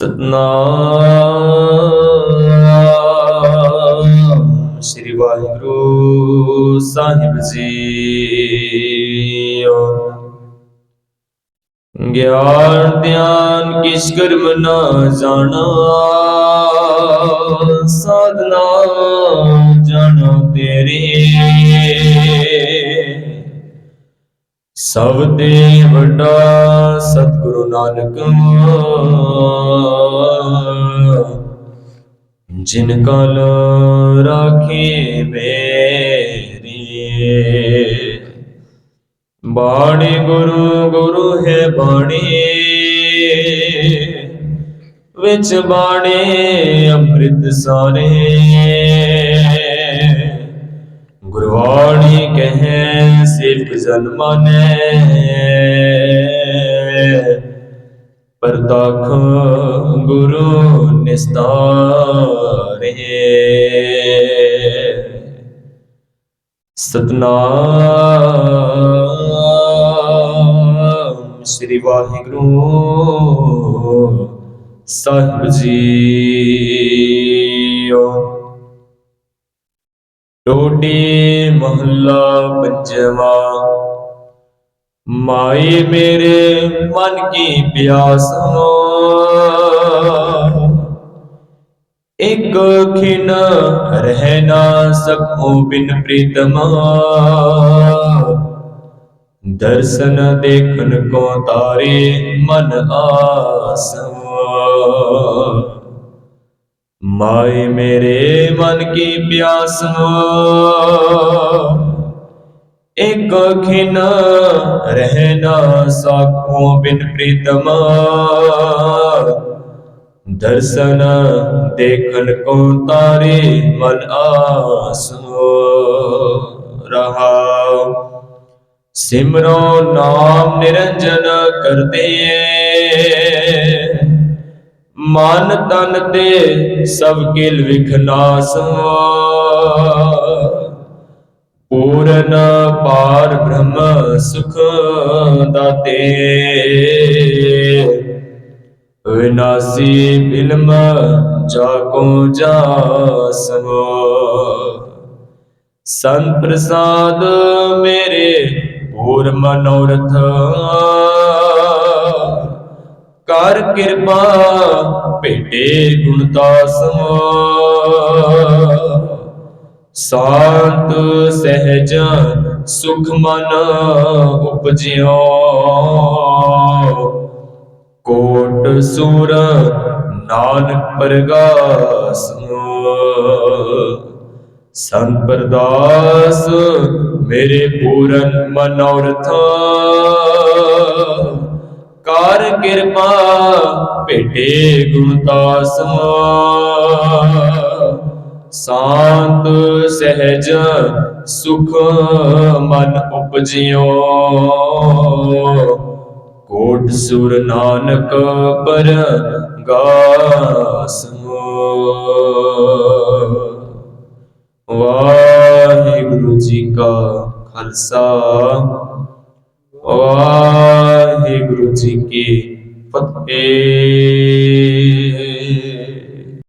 ਸਤਨਾਮ ਸ੍ਰੀ ਵਾਹਿਗੁਰੂ ਸਾਹਿਬ ਜੀ ਗਿਆਨ ਧਿਆਨ ਕਿਸ ਕਰਮ ਨਾ ਜਾਣਾ ਸਾਧਨਾ ਜਾਣੋ ਤੇਰੇ ਸਭ ਤੇ ਵੱਡਾ ਸਤਿਗੁਰੂ ਨਾਨਕ। ਜਿਨ ਕਲ ਰਾਖੀ ਮੇਰੀ। ਬਾਣੀ ਗੁਰੂ ਗੁਰੂ ਹੈ ਬਾਣੀ। ਵਿੱਚ ਬਾਣੀ ਅੰਮ੍ਰਿਤ ਸਾਰੇ ਕਹੈ ਸਿਰਫ ਜਨ ਮਾਨੈ ਪਰਤਖ ਗੁਰੂ ਨਿਸਤਾਰੇ ਸਤਨਾਮ ਸ੍ਰੀ ਵਾਹਿਗੁਰੂ ਸਾਹਿਬ ਜੀਓ ਟੋਡੀ ਮਹੱਲਾ ਪੰਜਵਾ। ਮਾਏ ਮੇਰੇ ਮਨ ਕੀ ਪਿਆਸ ਇੱਕ ਖਿਨ ਰਹਿ ਨਾ ਸਕੋ ਬਿਨ ਪ੍ਰੀਤਮ ਦਰਸ਼ਨ ਦੇਖਣ ਕੋ ਤਾਰੇ ਮਨ ਆਸਮ। ਮਾਏ ਮੇਰੇ ਮਨ ਕੀ ਪਿਆਸ ਇੱਕ ਖਿਨ ਰਹਿ ਨਾ ਬਿਨ ਪ੍ਰੀਤਮ। ਦਰਸ਼ਨ ਦੇਖਣ ਕੋ ਤਾਰੇ ਮਨ ਆਸ ਰਹਾ। ਸਿਮਰੋ ਨਾਮ ਨਿਰੰਜਨ ਕਰਦੇ ਮਨ ਤਨ ਤੇ ਸਭ ਕਿਲ ਵਿਖਨਾਸ ਪੂਰਨ ਪਾਰ ਬ੍ਰਹਮ ਸੁਖ ਦਾਤੇ। ਵਿਨਾਸੀ ਬਿਲਮ ਜਾਕੋ ਜਾਸਮ ਸੰਤ ਪ੍ਰਸਾਦ ਮੇਰੇ ਪੂਰ ਮਨੋਰਥ ਕਰ ਕਿਰਪਾ, ਭੇਟੇ ਗੁਣਤਾਸਮ ਸ਼ਾਂਤ ਸਹਿਜ ਸੁਖ ਮਨ ਉਪਜਿਓ। ਕੋਟ ਸੂਰ ਨਾਨਕ ਪਰਗਾਸ ਸੰਤ ਪਰਦਾਸ ਮੇਰੇ ਪੂਰਨ ਮਨੋਰਥ। ਕਰ ਕਿਰਪਾ ਭੇਟੇ ਗੁਣਤਾਸ ਸ਼ਾਂਤ ਸਹਿਜ ਸੁਖ ਮਨ ਉਪਜਿਓ। ਕੋਟ ਸੁਰ ਨਾਨਕ ਪਰ ਗਾਸਮੋ। ਵਾਹਿਗੁਰੂ ਜੀ ਕਾ ਖਾਲਸਾ। ਵਾਹਿਗੁਰੂ ਜੀ ਕੀ ਫਤਿਹ।